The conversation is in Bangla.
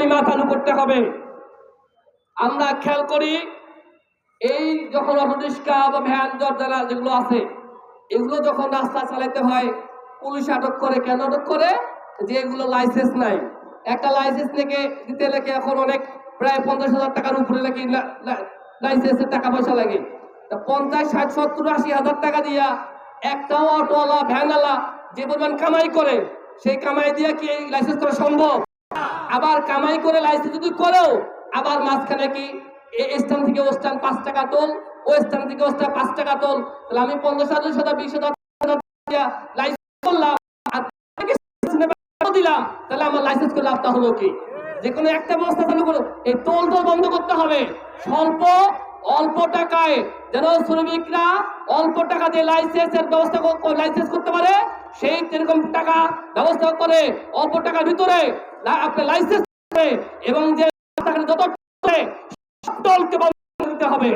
বিমা চালু করতে হবে। আমরা খেয়াল করি, এই যখন অটোরিক্সা বা ভ্যান দরজারা যেগুলো আছে, এগুলো যখন রাস্তা চালাতে হয়, পুলিশ আটক করে। কেন আটক করে? যে এগুলো লাইসেন্স নাই। একটা লাইসেন্স থেকে দিতে লেগে এখন অনেক, প্রায় পঞ্চাশ হাজার টাকার উপরে নাকি লাইসেন্সের টাকা পয়সা লাগে। তা পঞ্চাশ, ষাট, সত্তর, আশি হাজার টাকা দিয়া একটাও অটোওয়ালা, ভ্যানওয়ালা যে পরিমাণ কামাই করে, সেই কামাই দিয়ে কি লাইসেন্স করা সম্ভব? আবার কামাই করে লাইসেন্স যদি করেও, আবার মাঝখানে কি স্থান থেকে ও স্থান পাঁচ টাকা তোল, ও স্থান থেকে ও স্থান পাঁচ টাকা তোল, তাহলে আমি পঞ্চাশ হাজার হাজার বিশ হাজার দিলাম, তাহলে আমার লাইসেন্স করে লাভটা হলো কি? যে কোনো একটা ব্যবস্থা চালু করো, এই টোল টোল বন্ধ করতে হবে, স্বল্প, অল্প টাকায়, যেন শ্রমিকরা অল্প টাকা দিয়ে লাইসেন্সের ব্যবস্থা লাইসেন্স করতে পারে সেই যেরকম টাকা ব্যবস্থা করে, অল্প টাকার ভিতরে আপনি লাইসেন্স এবং যে যত দিতে হবে।